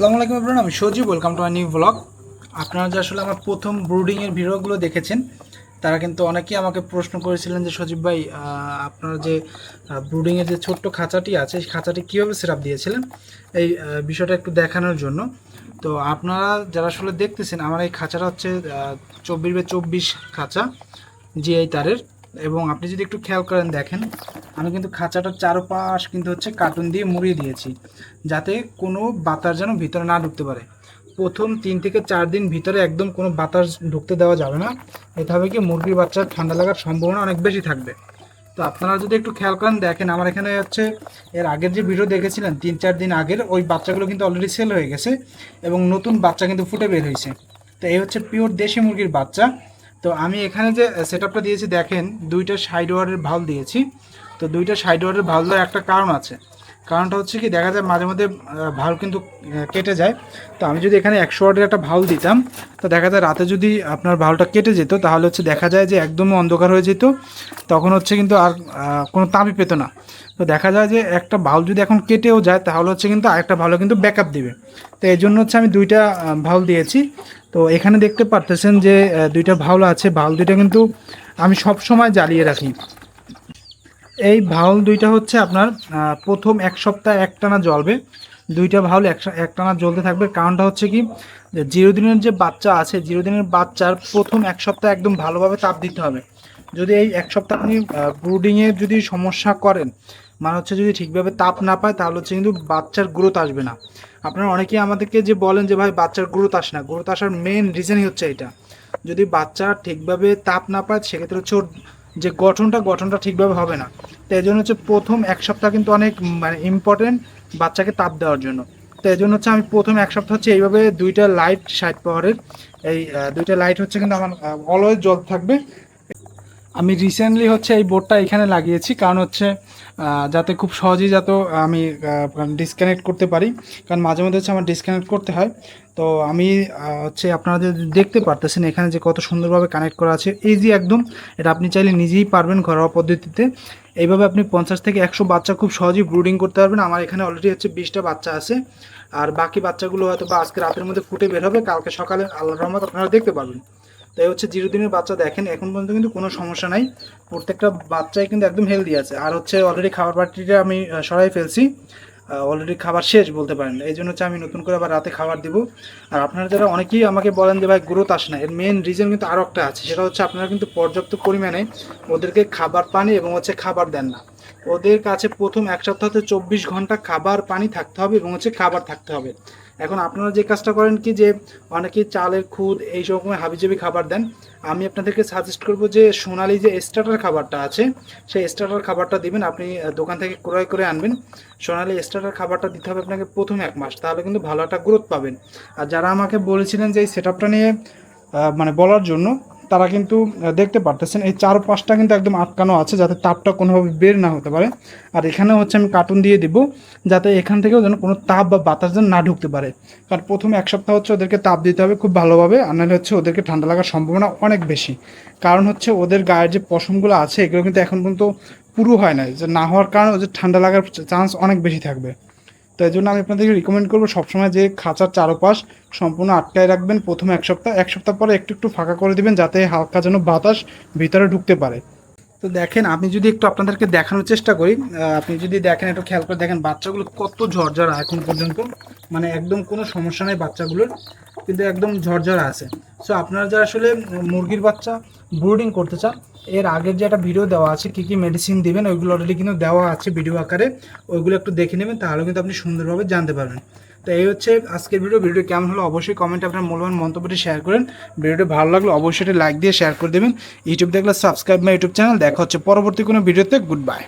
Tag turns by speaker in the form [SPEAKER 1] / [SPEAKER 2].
[SPEAKER 1] আসসালামু আলাইকুম আপনার আমি Sajib welcome to my new blog আপনারা যে আসলে আমার প্রথম ব্রুডিংয়ের ভিডিওগুলো দেখেছেন, তারা কিন্তু অনেকেই আমাকে প্রশ্ন করেছিলেন যে, সজীব ভাই আপনার যে ব্রুডিংয়ের যে ছোট্ট খাঁচাটি আছে, সেই খাঁচাটি কীভাবে সেট দিয়েছিলেন? এই বিষয়টা একটু দেখানোর জন্য। তো আপনারা যারা আসলে দেখতেছেন, আমার এই খাঁচাটা হচ্ছে চব্বিশ বাই চব্বিশ খাঁচা জিআই তারের। এবং আপনি যদি একটু খেয়াল করেন, দেখেন, আমি কিন্তু খাঁচাটার চারপাশ কিন্তু হচ্ছে কার্টুন দিয়ে মুড়িয়ে দিয়েছি, যাতে কোনো বাতাস যেন ভিতরে না ঢুকতে পারে। প্রথম তিন থেকে চার দিন ভিতরে একদম কোনো বাতাস ঢুকতে দেওয়া যাবে না। এতে হবে কি, মুরগির বাচ্চার ঠান্ডা লাগার সম্ভাবনা অনেক বেশি থাকবে। তো আপনারা যদি একটু খেয়াল করেন, দেখেন, আমার এখানে হচ্ছে এর আগের যে ভিডিও দেখেছিলেন, তিন চার দিন আগের, ওই বাচ্চাগুলো কিন্তু অলরেডি সেল হয়ে গেছে এবং নতুন বাচ্চা কিন্তু ফুটে বের হয়েছে। তো এই হচ্ছে পিওর দেশি মুরগির বাচ্চা। তো আমি এখানে যে সেট দিয়েছি, দেখেন, দুইটা সাইড ওয়ারের ভালো দিয়েছি। তো দুইটা সাইড ওয়ারের ভালো দেওয়ার একটা কারণ আছে। কারণটা হচ্ছে কি, দেখা যায় মাঝে মধ্যে ভালো কিন্তু কেটে যায়। তো আমি যদি এখানে একশো ওয়াটের একটা ভালো দিতাম, তো দেখা যায় রাতে যদি আপনার ভালটা কেটে যেত, তাহলে হচ্ছে দেখা যায় যে একদমই অন্ধকার হয়ে যেত। তখন হচ্ছে কিন্তু আর কোনো তাপই পেতো না। তো দেখা যায় যে একটা ভালো যদি এখন কেটেও যায়, তাহলে হচ্ছে কিন্তু আরেকটা ভালো কিন্তু ব্যাকআপ দেবে। তো এই জন্য হচ্ছে আমি দুইটা ভালো দিয়েছি। তো এখানে দেখতে পারতেছেন যে দুইটা ভাউল আছে। ভাউল দুইটা কিন্তু আমি সব সময় জ্বালিয়ে রাখি। এই ভাউল দুইটা হচ্ছে আপনার প্রথম এক সপ্তাহ একটানা জ্বলবে। দুইটা ভাউল এক একটানা জ্বলতে থাকবে। কারণটা হচ্ছে কি? যে জিরো দিনের যে বাচ্চা আছে জিরো দিনের বাচ্চার প্রথম এক সপ্তাহ একদম ভালোভাবে তাপ দিতে হবে। যদি এই এক সপ্তাহ আপনি ব্রুডিংয়ে যদি সমস্যা করেন মানে হচ্ছে যদি ঠিকভাবে তাপ না পায়, তাহলে হচ্ছে কিন্তু বাচ্চার গ্রোথ আসবে না। আপনারা অনেকেই আমাদেরকে যে বলেন যে, ভাই, বাচ্চার গ্রোথ আসে না। গ্রোথ আসার মেন রিজনই হচ্ছে এটা। যদি বাচ্চা ঠিকভাবে তাপ না পায়, সেক্ষেত্রে হচ্ছে যে গঠনটা গঠনটা ঠিকভাবে হবে না। তো এই জন্য হচ্ছে প্রথম এক সপ্তাহ কিন্তু অনেক মানে ইম্পর্টেন্ট বাচ্চাকে তাপ দেওয়ার জন্য। তো এই জন্য হচ্ছে আমি প্রথম এক সপ্তাহ হচ্ছে এইভাবে দুইটা লাইট ষাট পাওয়ারের এই দুইটা লাইট হচ্ছে কিন্তু আমার অলওয়েজ জল থাকবে। আমি রিসেন্টলি হচ্ছে এই বোর্ডটা এখানে লাগিয়েছি। কারণ হচ্ছে যাতে খুব সহজেই যাতে আমি ডিসকানেক্ট করতে পারি। কারণ মাঝে মধ্যে হচ্ছে আমার ডিসকানেক্ট করতে হয়। তো আমি হচ্ছে আপনারা দেখতে পারতেছেন এখানে যে কত সুন্দরভাবে কানেক্ট করা আছে ইজি একদম। এটা আপনি চাইলে নিজেই পারবেন ঘরোয়া পদ্ধতিতে। এইভাবে আপনি পঞ্চাশ থেকে একশো বাচ্চা খুব সহজেই ব্রুডিং করতে পারবেন। আমার এখানে অলরেডি হচ্ছে বিশটা বাচ্চা আছে। আর বাকি বাচ্চাগুলো হয়তো বা আজকে রাতের মধ্যে ফুটে বের হবে। কালকে সকালে আল্লাহ রহমত আপনারা দেখতে পারবেন। তো এই হচ্ছে জিরো দিনের বাচ্চা দেখেন, এখন পর্যন্ত কিন্তু কোনো সমস্যা নাই। প্রত্যেকটা বাচ্চাই কিন্তু একদম হেলদি আছে। আর হচ্ছে অলরেডি খাবার পার্টিটা আমি সরাই ফেলছি। অলরেডি খাবার শেষ বলতে পারেন। এই জন্য হচ্ছে আমি নতুন করে আবার রাতে খাবার দিব। আর আপনারা যারা অনেকেই আমাকে বলেন যে, ভাই, গ্রোথ আসে না। এর মেন রিজন কিন্তু আরও একটা আছে। সেটা হচ্ছে আপনারা কিন্তু পর্যাপ্ত পরিমাণে ওদেরকে খাবার পানি এবং হচ্ছে খাবার দেন না। ওদের কাছে প্রথম এক সপ্তাহতে চব্বিশ ঘণ্টা খাবার পানি থাকতে হবে এবং হচ্ছে খাবার থাকতে হবে। এখন আপনারা যে কাজটা করেন কি যে অনেকেই চালের খুদ এই রকমের হাবিজাবি খাবার দেন। আমি আপনাদেরকে সাজেস্ট করব যে সোনালি যে স্টার্টার খাবারটা আছে, সেই স্টার্টার খাবারটা দিবেন। আপনি দোকান থেকে ক্রয় করে আনবেন। সোনালি স্টার্টার খাবারটা দিতে হবে আপনাকে প্রথম এক মাস। তাহলে কিন্তু ভালো একটা গ্রোথ পাবেন। আর যারা আমাকে বলেছিলেন যে এই সেট নিয়ে মানে বলার জন্য তারা কিন্তু দেখতে পারতেছেন, এই চার পাঁচটা কিন্তু একদম আটকানো আছে যাতে তাপটা কোনোভাবে বের না হতে পারে। আর এখানে হচ্ছে আমি কার্টুন দিয়ে দিব, যাতে এখান থেকেও যেন কোনো তাপ বা বাতাস যেন না ঢুকতে পারে। কারণ প্রথমে এক সপ্তাহ হচ্ছে ওদেরকে তাপ দিতে হবে খুব ভালোভাবে, আর নাহলে হচ্ছে ওদেরকে ঠান্ডা লাগার সম্ভাবনা অনেক বেশি। কারণ হচ্ছে ওদের গায়ের যে পশমগুলো আছে, এগুলো কিন্তু এখন পর্যন্ত পুরো হয় না যে না হওয়ার কারণে ওদের ঠান্ডা লাগার চান্স অনেক বেশি থাকবে। তো এই জন্য আমি আপনাদেরকে রিকমেন্ড করব সবসময় যে খাঁচার চারপাশ সম্পূর্ণ আটকায় রাখবেন। প্রথম এক সপ্তাহ এক সপ্তাহ পরে একটু একটু ফাঁকা করে দিবেন যাতে হালকা যেন বাতাস ভিতরে ঢুকতে পারে। তো দেখেন, আমি যদি একটু আপনাদেরকে দেখানোর চেষ্টা করি আপনি যদি দেখেন, একটু খেয়াল করে দেখেন, বাচ্চাগুলো কত ঝরঝরা এখন পর্যন্ত। মানে একদম কোনো সমস্যা নেই বাচ্চাগুলোর। কিন্তু একদম ঝরঝরা আছে। সো আপনারা যারা আসলে মুরগির বাচ্চা ব্রুডিং করতে চান, এর আগের যে একটা ভিডিও দেওয়া আছে, কী কী মেডিসিন দেবেন, ওইগুলো অলরেডি কিন্তু দেওয়া আছে ভিডিও আকারে। ওইগুলো একটু দেখে নেবেন তাহলে কিন্তু আপনি সুন্দরভাবে জানতে পারবেন। তো এই হচ্ছে আজকের ভিডিও ভিডিও কেমন হলো অবশ্যই কমেন্টে আপনার মূল্যবান মন্তব্যটি শেয়ার করেন। ভিডিওটি ভালো লাগলে অবশ্যই লাইক দিয়ে শেয়ার করে দেবেন। ইউটিউব দেখলে সাবস্ক্রাইব মাই ইউটিউব চ্যানেল দেখা হচ্ছে পরবর্তী কোনো ভিডিওতে গুড বাই